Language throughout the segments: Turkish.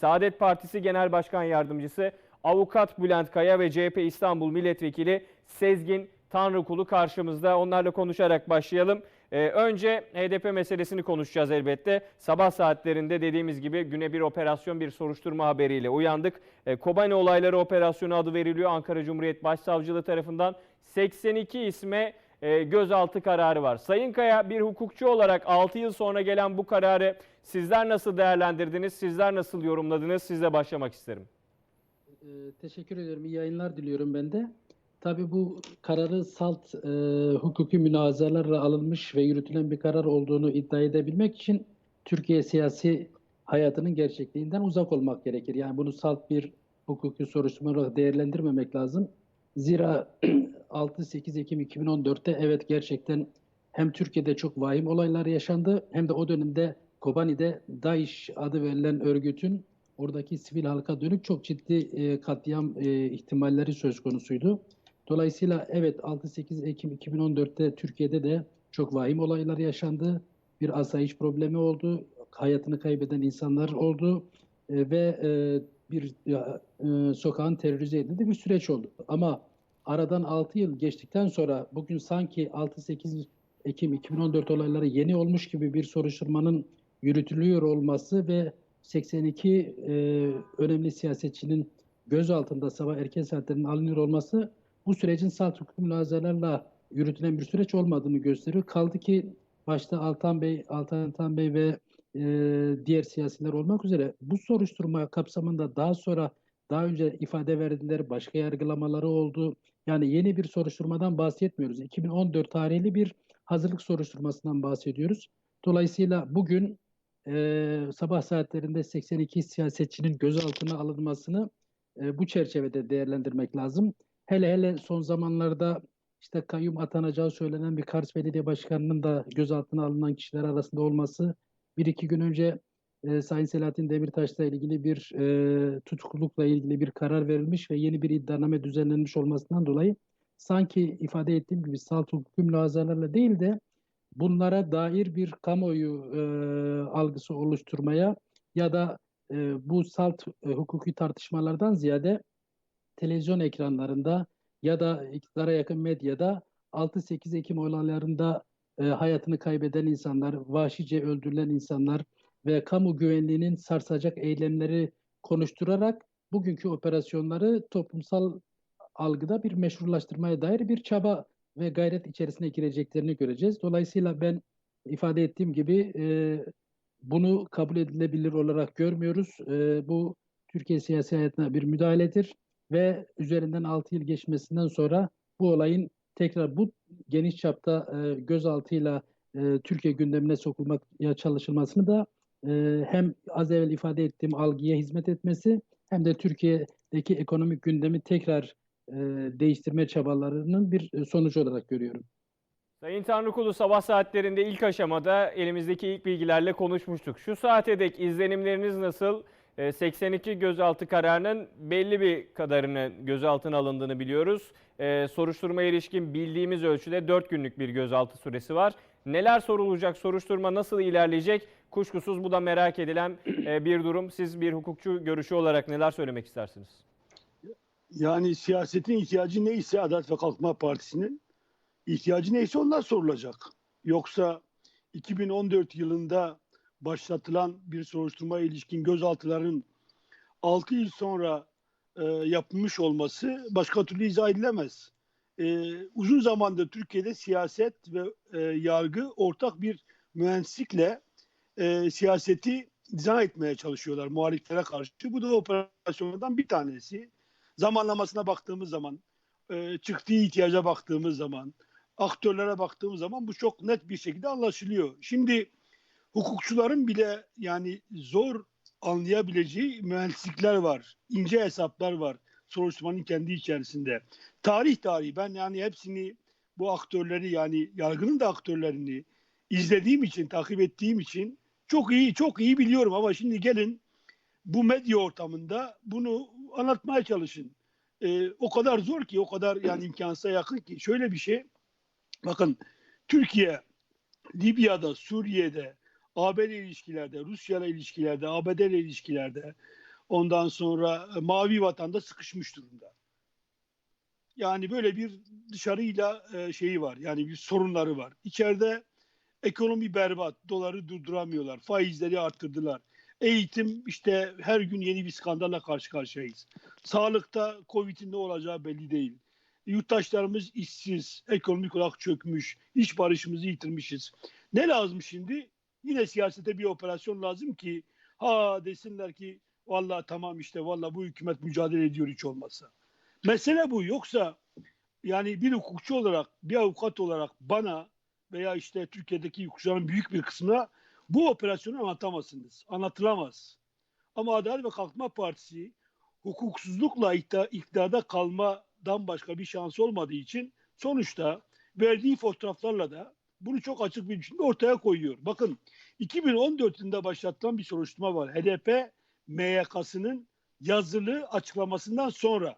Saadet Partisi Genel Başkan Yardımcısı Avukat Bülent Kaya ve CHP İstanbul Milletvekili Sezgin Tanrıkulu karşımızda. Onlarla konuşarak başlayalım. Ee, önce HDP meselesini konuşacağız elbette. Sabah saatlerinde dediğimiz gibi güne bir operasyon, bir soruşturma haberiyle uyandık. Ee, Kobani olayları operasyonu adı veriliyor Ankara Cumhuriyet Başsavcılığı tarafından. 82 isme e, gözaltı kararı var. Sayın Kaya bir hukukçu olarak 6 yıl sonra gelen bu kararı sizler nasıl değerlendirdiniz, sizler nasıl yorumladınız? Sizle başlamak isterim. Ee, Teşekkür ediyorum. İyi yayınlar diliyorum ben de. Tabii bu kararı salt e, hukuki münazaralarla alınmış ve yürütülen bir karar olduğunu iddia edebilmek için Türkiye siyasi hayatının gerçekliğinden uzak olmak gerekir. Yani bunu salt bir hukuki soruşturma olarak değerlendirmemek lazım. Zira 6-8 Ekim 2014'te evet gerçekten hem Türkiye'de çok vahim olaylar yaşandı hem de o dönemde Kobani'de DAEŞ adı verilen örgütün oradaki sivil halka dönük çok ciddi e, katliam e, ihtimalleri söz konusuydu. Dolayısıyla evet 6-8 Ekim 2014'te Türkiye'de de çok vahim olaylar yaşandı. Bir asayiş problemi oldu. Hayatını kaybeden insanlar oldu. E, ve e, bir e, sokağın terörize edildiği bir süreç oldu. Ama aradan 6 yıl geçtikten sonra bugün sanki 6-8 Ekim 2014 olayları yeni olmuş gibi bir soruşturmanın yürütülüyor olması ve 82 e, önemli siyasetçinin gözaltında sabah erken saatlerinde alınıyor olması bu sürecin salt hukuk münazaralarla yürütülen bir süreç olmadığını gösteriyor. Kaldı ki başta Altan Bey, Altan Altan Bey ve e, diğer siyasiler olmak üzere bu soruşturma kapsamında daha sonra daha önce ifade verdiler, başka yargılamaları oldu. Yani yeni bir soruşturmadan bahsetmiyoruz. 2014 tarihli bir hazırlık soruşturmasından bahsediyoruz. Dolayısıyla bugün e, sabah saatlerinde 82 siyasetçinin gözaltına alınmasını e, bu çerçevede değerlendirmek lazım. Hele hele son zamanlarda işte kayyum atanacağı söylenen bir Kars Belediye Başkanı'nın da gözaltına alınan kişiler arasında olması. Bir iki gün önce e, Sayın Selahattin Demirtaş'la ilgili bir e, tutuklulukla ilgili bir karar verilmiş ve yeni bir iddianame düzenlenmiş olmasından dolayı sanki ifade ettiğim gibi salt hukuki münazaralarla değil de bunlara dair bir kamuoyu e, algısı oluşturmaya ya da e, bu salt e, hukuki tartışmalardan ziyade televizyon ekranlarında ya da iktidara yakın medyada 6-8 Ekim olaylarında e, hayatını kaybeden insanlar, vahşice öldürülen insanlar ve kamu güvenliğinin sarsacak eylemleri konuşturarak bugünkü operasyonları toplumsal algıda bir meşrulaştırmaya dair bir çaba ve gayret içerisine gireceklerini göreceğiz. Dolayısıyla ben ifade ettiğim gibi e, bunu kabul edilebilir olarak görmüyoruz. E, bu Türkiye siyasi hayatına bir müdahaledir ve üzerinden 6 yıl geçmesinden sonra bu olayın tekrar bu geniş çapta e, gözaltıyla e, Türkiye gündemine sokulmaya çalışılmasını da e, hem az evvel ifade ettiğim algıya hizmet etmesi hem de Türkiye'deki ekonomik gündemi tekrar e, değiştirme çabalarının bir e, sonucu olarak görüyorum. Sayın Tanrıkulu sabah saatlerinde ilk aşamada elimizdeki ilk bilgilerle konuşmuştuk. Şu saate dek izlenimleriniz nasıl? Ee, 82 gözaltı kararının belli bir kadarının gözaltına alındığını biliyoruz. Ee, soruşturmaya ilişkin bildiğimiz ölçüde 4 günlük bir gözaltı süresi var. Neler sorulacak, soruşturma nasıl ilerleyecek? Kuşkusuz bu da merak edilen e, bir durum. Siz bir hukukçu görüşü olarak neler söylemek istersiniz? Yani siyasetin ihtiyacı neyse Adalet ve Kalkınma Partisi'nin ihtiyacı neyse onlar sorulacak. Yoksa 2014 yılında başlatılan bir soruşturmaya ilişkin gözaltıların 6 yıl sonra e, yapılmış olması başka türlü izah edilemez. E, uzun zamandır Türkiye'de siyaset ve e, yargı ortak bir mühendislikle e, siyaseti dizayn etmeye çalışıyorlar muhaliflere karşı. Bu da operasyonlardan bir tanesi zamanlamasına baktığımız zaman, e, çıktığı ihtiyaca baktığımız zaman, aktörlere baktığımız zaman bu çok net bir şekilde anlaşılıyor. Şimdi hukukçuların bile yani zor anlayabileceği mühendislikler var, ince hesaplar var soruşturmanın kendi içerisinde. Tarih tarihi ben yani hepsini bu aktörleri yani yargının da aktörlerini izlediğim için, takip ettiğim için çok iyi çok iyi biliyorum ama şimdi gelin bu medya ortamında bunu anlatmaya çalışın. Ee, o kadar zor ki, o kadar yani imkansıza yakın ki. Şöyle bir şey, bakın Türkiye, Libya'da, Suriye'de, ABD ilişkilerde, Rusya ile ilişkilerde, ABD ile ilişkilerde, Ondan sonra e, Mavi Vatan'da sıkışmış durumda. Yani böyle bir dışarıyla e, şeyi var. Yani bir sorunları var. İçeride ekonomi berbat. Doları durduramıyorlar. Faizleri arttırdılar. Eğitim işte her gün yeni bir skandalla karşı karşıyayız. Sağlıkta Covid'in ne olacağı belli değil. Yurttaşlarımız işsiz, ekonomik olarak çökmüş, iş barışımızı yitirmişiz. Ne lazım şimdi? Yine siyasete bir operasyon lazım ki ha desinler ki vallahi tamam işte vallahi bu hükümet mücadele ediyor hiç olmazsa. Mesele bu. Yoksa yani bir hukukçu olarak, bir avukat olarak bana veya işte Türkiye'deki hukukçuların büyük bir kısmına bu operasyonu anlatamazsınız. Anlatılamaz. Ama Adalet ve Kalkınma Partisi hukuksuzlukla iktidarda kalmadan başka bir şansı olmadığı için sonuçta verdiği fotoğraflarla da bunu çok açık bir biçimde ortaya koyuyor. Bakın 2014 yılında başlatılan bir soruşturma var. HDP MYK'sının yazılı açıklamasından sonra.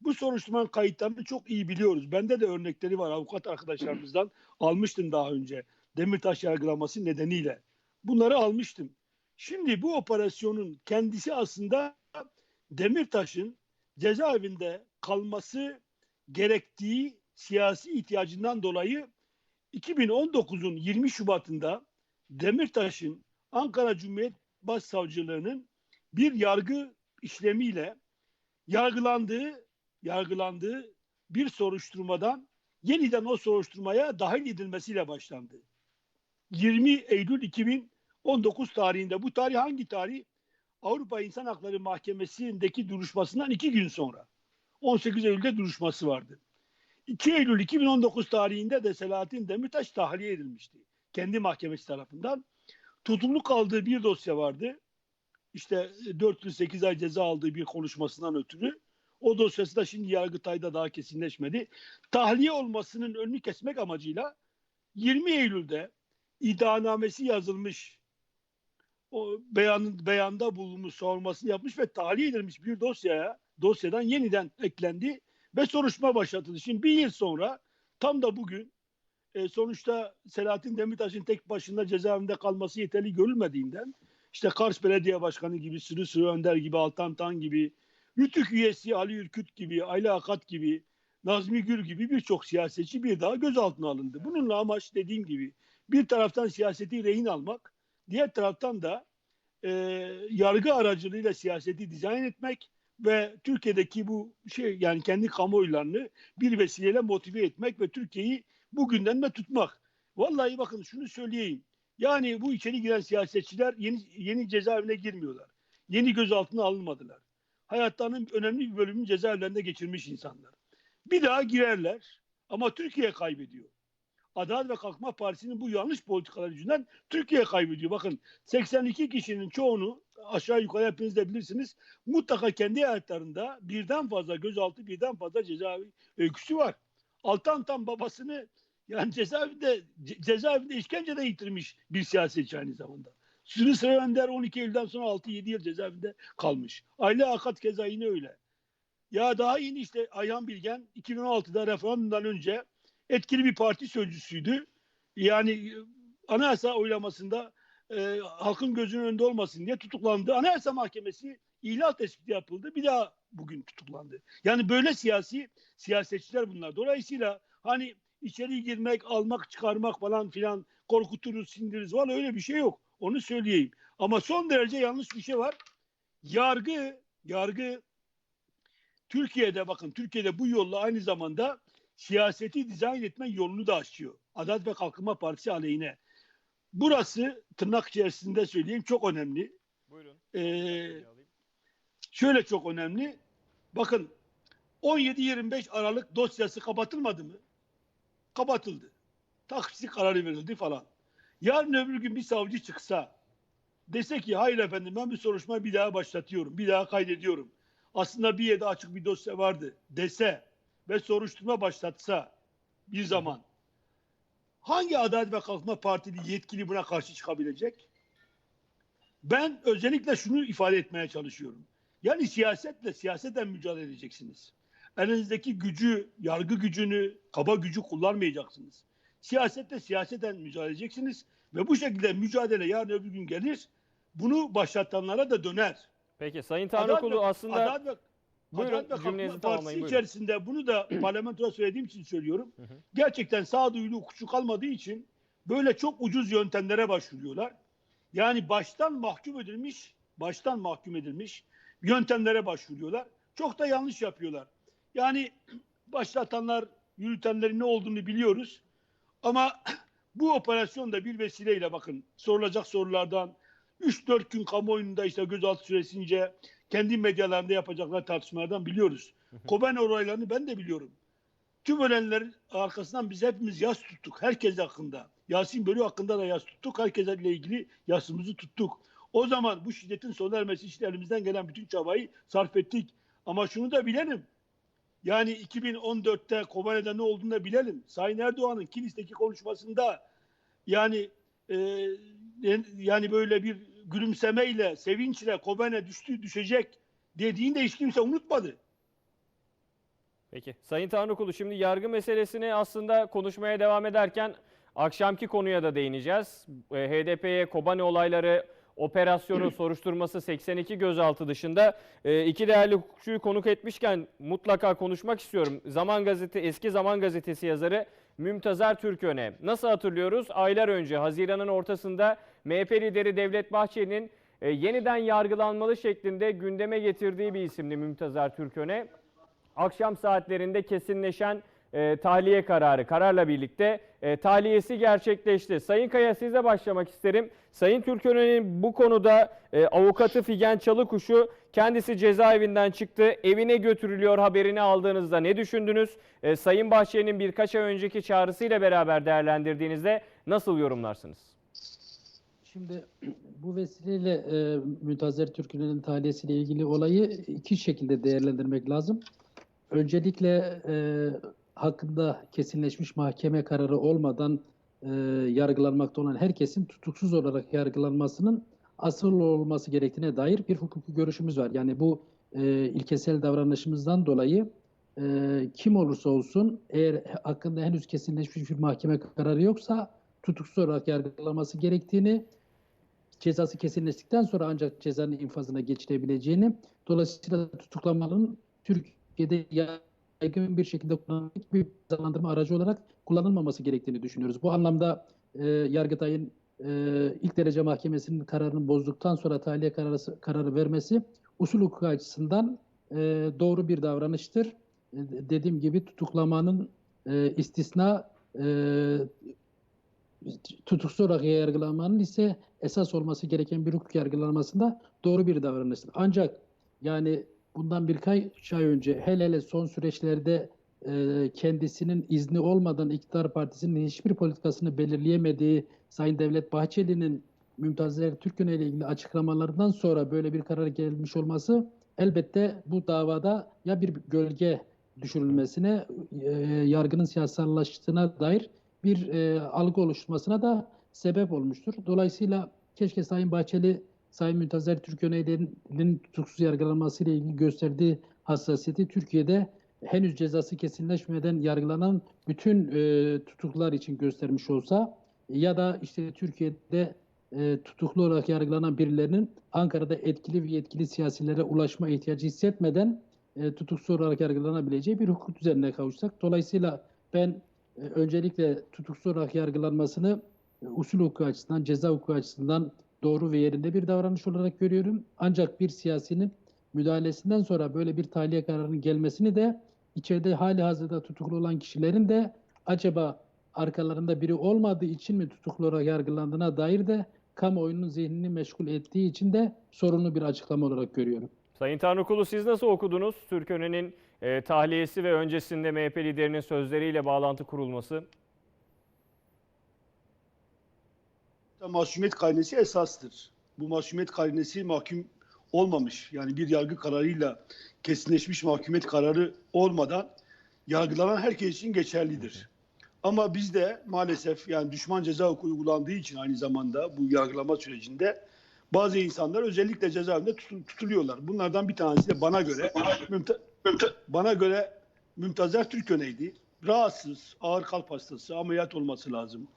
Bu soruşturmanın kayıtlarını çok iyi biliyoruz. Bende de örnekleri var avukat arkadaşlarımızdan. Almıştım daha önce. Demirtaş yargılaması nedeniyle. Bunları almıştım. Şimdi bu operasyonun kendisi aslında Demirtaş'ın cezaevinde kalması gerektiği siyasi ihtiyacından dolayı 2019'un 20 Şubat'ında Demirtaş'ın Ankara Cumhuriyet Başsavcılığı'nın bir yargı işlemiyle yargılandığı yargılandığı bir soruşturmadan yeniden o soruşturmaya dahil edilmesiyle başlandı. 20 Eylül 2019 tarihinde bu tarih hangi tarih? Avrupa İnsan Hakları Mahkemesi'ndeki duruşmasından iki gün sonra. 18 Eylül'de duruşması vardı. 2 Eylül 2019 tarihinde de Selahattin Demirtaş tahliye edilmişti. Kendi mahkemesi tarafından. Tutuklu kaldığı bir dosya vardı. İşte 4 yıl 8 ay ceza aldığı bir konuşmasından ötürü. O dosyası da şimdi Yargıtay'da daha kesinleşmedi. Tahliye olmasının önünü kesmek amacıyla 20 Eylül'de iddianamesi yazılmış o beyanın beyanda bulunmuş sormasını yapmış ve tahliye edilmiş bir dosyaya dosyadan yeniden eklendi ve soruşturma başlatıldı. Şimdi bir yıl sonra tam da bugün e, sonuçta Selahattin Demirtaş'ın tek başına cezaevinde kalması yeterli görülmediğinden işte Kars Belediye Başkanı gibi, Sürü Sürü Önder gibi, Altan Tan gibi, Rütük üyesi Ali Ürküt gibi, Ayla Akat gibi, Nazmi Gül gibi birçok siyasetçi bir daha gözaltına alındı. Bununla amaç dediğim gibi bir taraftan siyaseti rehin almak, diğer taraftan da e, yargı aracılığıyla siyaseti dizayn etmek ve Türkiye'deki bu şey yani kendi kamuoylarını bir vesileyle motive etmek ve Türkiye'yi bu gündemde tutmak. Vallahi bakın şunu söyleyeyim. Yani bu içeri giren siyasetçiler yeni, yeni cezaevine girmiyorlar. Yeni gözaltına alınmadılar. Hayatlarının önemli bir bölümünü cezaevlerinde geçirmiş insanlar. Bir daha girerler ama Türkiye kaybediyor. Adalet ve Kalkınma Partisi'nin bu yanlış politikalar yüzünden Türkiye kaybediyor. Bakın 82 kişinin çoğunu aşağı yukarı hepiniz de bilirsiniz. Mutlaka kendi hayatlarında birden fazla gözaltı, birden fazla cezaevi öyküsü var. Altan Tan babasını yani cezaevinde ce- cezaevinde işkencede yitirmiş bir siyasetçi aynı zamanda. Sürü Sıra Önder 12 Eylül'den sonra 6-7 yıl cezaevinde kalmış. Ayla Akat keza yine öyle. Ya daha yeni işte Ayhan Bilgen 2016'da referandumdan önce etkili bir parti sözcüsüydü. Yani e, anayasa oylamasında e, halkın gözünün önünde olmasın diye tutuklandı. Anayasa Mahkemesi ihlal tespiti yapıldı. Bir daha bugün tutuklandı. Yani böyle siyasi siyasetçiler bunlar. Dolayısıyla hani içeri girmek, almak, çıkarmak falan filan korkuturuz, sindiririz. Valla öyle bir şey yok. Onu söyleyeyim. Ama son derece yanlış bir şey var. Yargı, yargı Türkiye'de bakın Türkiye'de bu yolla aynı zamanda siyaseti dizayn etme yolunu da açıyor. Adalet ve Kalkınma Partisi aleyhine. Burası tırnak içerisinde söyleyeyim çok önemli. Buyurun. Ee, şöyle çok önemli. Bakın 17-25 Aralık dosyası kapatılmadı mı? Kapatıldı. Taksi kararı verildi falan. Yarın öbür gün bir savcı çıksa dese ki hayır efendim ben bir soruşturma bir daha başlatıyorum. Bir daha kaydediyorum. Aslında bir yerde açık bir dosya vardı dese ve soruşturma başlatsa bir zaman hangi Adalet ve Kalkınma Partili yetkili buna karşı çıkabilecek? Ben özellikle şunu ifade etmeye çalışıyorum. Yani siyasetle siyaseten mücadele edeceksiniz. Elinizdeki gücü, yargı gücünü, kaba gücü kullanmayacaksınız. Siyasetle siyaseten mücadele edeceksiniz ve bu şekilde mücadele yarın öbür gün gelir. Bunu başlatanlara da döner. Peki Sayın Tanrıkulu aslında Adalet ve- Buyurun, Adalet ve cümlenizi Partisi buyurun. içerisinde bunu da parlamentoda söylediğim için söylüyorum. Hı hı. Gerçekten sağduyulu hukukçu kalmadığı için böyle çok ucuz yöntemlere başvuruyorlar. Yani baştan mahkum edilmiş, baştan mahkum edilmiş yöntemlere başvuruyorlar. Çok da yanlış yapıyorlar. Yani başlatanlar, yürütenlerin ne olduğunu biliyoruz. Ama bu operasyonda bir vesileyle bakın sorulacak sorulardan 3-4 gün kamuoyunda işte gözaltı süresince kendi medyalarında yapacaklar tartışmalardan biliyoruz. Kobane olaylarını ben de biliyorum. Tüm ölenlerin arkasından biz hepimiz yas tuttuk. Herkes hakkında. Yasin Bölü hakkında da yas tuttuk. Herkesle ilgili yasımızı tuttuk. O zaman bu şiddetin sona ermesi için elimizden gelen bütün çabayı sarf ettik. Ama şunu da bilelim. Yani 2014'te Kobane'de ne olduğunu da bilelim. Sayın Erdoğan'ın Kilis'teki konuşmasında yani e, yani böyle bir gülümsemeyle, sevinçle Kobane düştü, düşecek dediğini de hiç kimse unutmadı. Peki. Sayın Tanrıkulu şimdi yargı meselesini aslında konuşmaya devam ederken akşamki konuya da değineceğiz. E, HDP'ye Kobane olayları operasyonu soruşturması 82 gözaltı dışında e, iki değerli hukukçuyu konuk etmişken mutlaka konuşmak istiyorum. Zaman Gazete eski Zaman Gazetesi yazarı Mümtazer Türköne. Nasıl hatırlıyoruz? Aylar önce Haziran'ın ortasında MHP lideri Devlet Bahçeli'nin e, yeniden yargılanmalı şeklinde gündeme getirdiği bir isimdi Mümtazer Türköne akşam saatlerinde kesinleşen e, tahliye kararı, kararla birlikte e, tahliyesi gerçekleşti. Sayın Kaya sizle başlamak isterim. Sayın Türkören'in bu konuda e, avukatı Figen Çalıkuşu kendisi cezaevinden çıktı. Evine götürülüyor haberini aldığınızda ne düşündünüz? E, Sayın Bahçeli'nin birkaç ay önceki çağrısıyla beraber değerlendirdiğinizde nasıl yorumlarsınız? Şimdi bu vesileyle e, Müntazer Türkü'nün tahliyesiyle ilgili olayı iki şekilde değerlendirmek lazım. Öncelikle e, hakkında kesinleşmiş mahkeme kararı olmadan e, yargılanmakta olan herkesin tutuksuz olarak yargılanmasının asıl olması gerektiğine dair bir hukuki görüşümüz var. Yani bu e, ilkesel davranışımızdan dolayı e, kim olursa olsun eğer hakkında henüz kesinleşmiş bir mahkeme kararı yoksa tutuksuz olarak yargılanması gerektiğini cezası kesinleştikten sonra ancak cezanın infazına geçirebileceğini, dolayısıyla tutuklamanın Türkiye'de yaygın bir şekilde kullanılmak bir cezalandırma aracı olarak kullanılmaması gerektiğini düşünüyoruz. Bu anlamda e, Yargıtay'ın e, ilk derece mahkemesinin kararını bozduktan sonra tahliye kararı, kararı vermesi usul hukuku açısından e, doğru bir davranıştır. E, dediğim gibi tutuklamanın e, istisna e, tutuksuz olarak yargılanmanın ise esas olması gereken bir hukuk yargılanmasında doğru bir davranıştır. Ancak yani bundan birkaç ay önce hele hele son süreçlerde e, kendisinin izni olmadan iktidar partisinin hiçbir politikasını belirleyemediği Sayın Devlet Bahçeli'nin Mümtazer Türkün ile ilgili açıklamalarından sonra böyle bir karar gelmiş olması elbette bu davada ya bir gölge düşürülmesine, e, yargının siyasallaştığına dair bir e, algı oluşturmasına da sebep olmuştur. Dolayısıyla keşke Sayın Bahçeli, Sayın Müntazer Türköney'lerin tutuksuz yargılanması ile ilgili gösterdiği hassasiyeti Türkiye'de henüz cezası kesinleşmeden yargılanan bütün e, tutuklular için göstermiş olsa ya da işte Türkiye'de e, tutuklu olarak yargılanan birilerinin Ankara'da etkili ve yetkili siyasilere ulaşma ihtiyacı hissetmeden e, tutuksuz olarak yargılanabileceği bir hukuk düzenine kavuşsak. Dolayısıyla ben öncelikle tutuksuz olarak yargılanmasını e, usul hukuku açısından, ceza hukuku açısından doğru ve yerinde bir davranış olarak görüyorum. Ancak bir siyasinin müdahalesinden sonra böyle bir tahliye kararının gelmesini de içeride hali hazırda tutuklu olan kişilerin de acaba arkalarında biri olmadığı için mi tutuklu olarak yargılandığına dair de kamuoyunun zihnini meşgul ettiği için de sorunlu bir açıklama olarak görüyorum. Sayın Tanrıkulu siz nasıl okudunuz Türkören'in e, tahliyesi ve öncesinde MHP liderinin sözleriyle bağlantı kurulması? Mahkumiyet karinesi esastır. Bu mahkumiyet karinesi mahkum olmamış. Yani bir yargı kararıyla kesinleşmiş mahkumiyet kararı olmadan yargılanan herkes için geçerlidir. Ama bizde maalesef yani düşman ceza hukuku uygulandığı için aynı zamanda bu yargılama sürecinde bazı insanlar özellikle cezaevinde tutul- tutuluyorlar. Bunlardan bir tanesi de bana göre bana göre Mümtazer Türköney'di. Rahatsız, ağır kalp hastası, ameliyat olması lazım.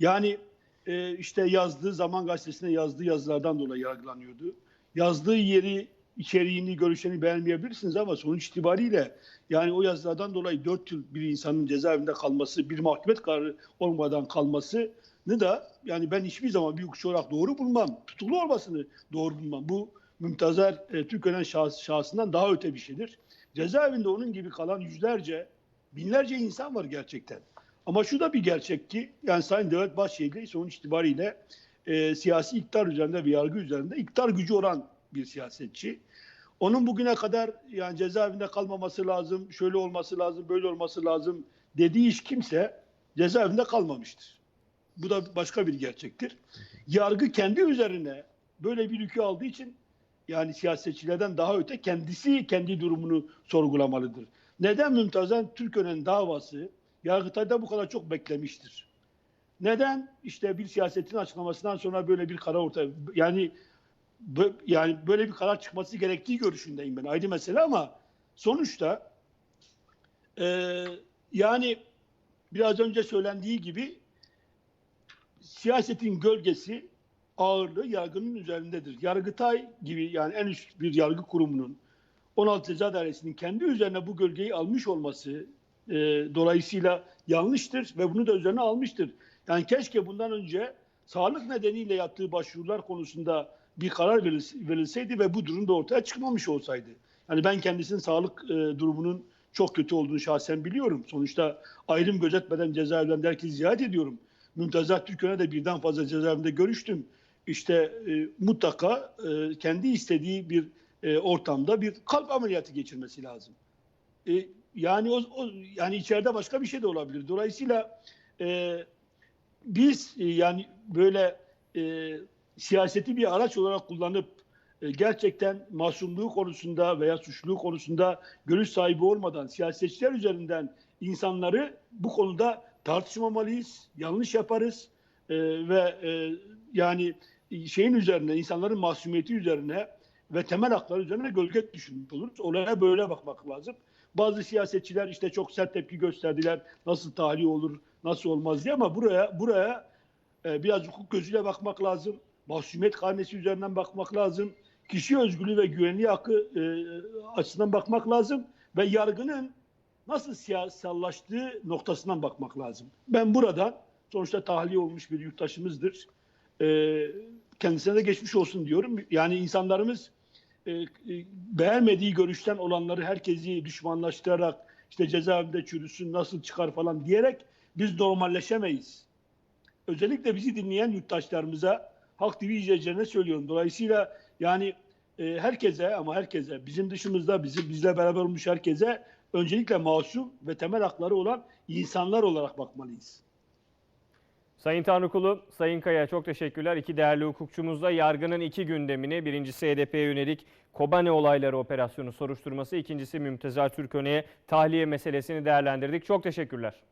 Yani e, işte yazdığı Zaman Gazetesi'ne yazdığı yazılardan dolayı yargılanıyordu. Yazdığı yeri içeriğini, görüşlerini beğenmeyebilirsiniz ama sonuç itibariyle yani o yazılardan dolayı 4 yıl bir insanın cezaevinde kalması, bir mahkumet kararı olmadan kalmasını da yani ben hiçbir zaman bir hukukçu olarak doğru bulmam. Tutuklu olmasını doğru bulmam. Bu Mümtazer e, Türkönen şahs, şahsından daha öte bir şeydir. Cezaevinde onun gibi kalan yüzlerce, binlerce insan var gerçekten. Ama şu da bir gerçek ki yani Sayın Devlet Bahçeli sonuç itibariyle e, siyasi iktidar üzerinde ve yargı üzerinde iktidar gücü olan bir siyasetçi. Onun bugüne kadar yani cezaevinde kalmaması lazım, şöyle olması lazım, böyle olması lazım dediği iş kimse cezaevinde kalmamıştır. Bu da başka bir gerçektir. Yargı kendi üzerine böyle bir yükü aldığı için yani siyasetçilerden daha öte kendisi kendi durumunu sorgulamalıdır. Neden Mümtazen Türkönen davası Yargıtay'da bu kadar çok beklemiştir? Neden işte bir siyasetin açıklamasından sonra böyle bir karar ortaya yani yani böyle bir karar çıkması gerektiği görüşündeyim ben ayrı mesele ama sonuçta e, yani biraz önce söylendiği gibi siyasetin gölgesi ağırlığı yargının üzerindedir. Yargıtay gibi yani en üst bir yargı kurumunun 16 Ceza Dairesi'nin kendi üzerine bu gölgeyi almış olması e, dolayısıyla yanlıştır ve bunu da üzerine almıştır. Yani keşke bundan önce sağlık nedeniyle yaptığı başvurular konusunda bir karar verilse- verilseydi ve bu durum da ortaya çıkmamış olsaydı. Yani ben kendisinin sağlık e, durumunun çok kötü olduğunu şahsen biliyorum. Sonuçta ayrım gözetmeden cezaevlerinde herkesi ziyaret ediyorum. Mümtazah Türkön'e de birden fazla cezaevinde görüştüm. İşte e, mutlaka e, kendi istediği bir e, ortamda bir kalp ameliyatı geçirmesi lazım. E, yani o, o yani içeride başka bir şey de olabilir. Dolayısıyla e, biz e, yani böyle e, siyaseti bir araç olarak kullanıp e, gerçekten masumluğu konusunda veya suçluluğu konusunda görüş sahibi olmadan siyasetçiler üzerinden insanları bu konuda tartışmamalıyız. Yanlış yaparız E, ve e, yani şeyin üzerine insanların masumiyeti üzerine ve temel hakları üzerine gölge düşünmüş oluruz. Olaya böyle bakmak lazım. Bazı siyasetçiler işte çok sert tepki gösterdiler. Nasıl tahliye olur, nasıl olmaz diye ama buraya buraya e, biraz hukuk gözüyle bakmak lazım. Mahsumiyet karnesi üzerinden bakmak lazım. Kişi özgürlüğü ve güvenliği hakkı e, açısından bakmak lazım ve yargının nasıl siyasallaştığı noktasından bakmak lazım. Ben buradan sonuçta tahliye olmuş bir yurttaşımızdır. E, kendisine de geçmiş olsun diyorum. Yani insanlarımız e, e, beğenmediği görüşten olanları herkesi düşmanlaştırarak işte cezaevinde çürüsün nasıl çıkar falan diyerek biz normalleşemeyiz. Özellikle bizi dinleyen yurttaşlarımıza Halk TV izleyicilerine söylüyorum. Dolayısıyla yani e, herkese ama herkese bizim dışımızda bizi bizle beraber olmuş herkese öncelikle masum ve temel hakları olan insanlar olarak bakmalıyız. Sayın Tanrıkulu, Sayın Kaya çok teşekkürler. İki değerli hukukçumuzla yargının iki gündemini, birincisi HDP'ye yönelik Kobane olayları operasyonu soruşturması, ikincisi Mümtezar Türköne'ye tahliye meselesini değerlendirdik. Çok teşekkürler.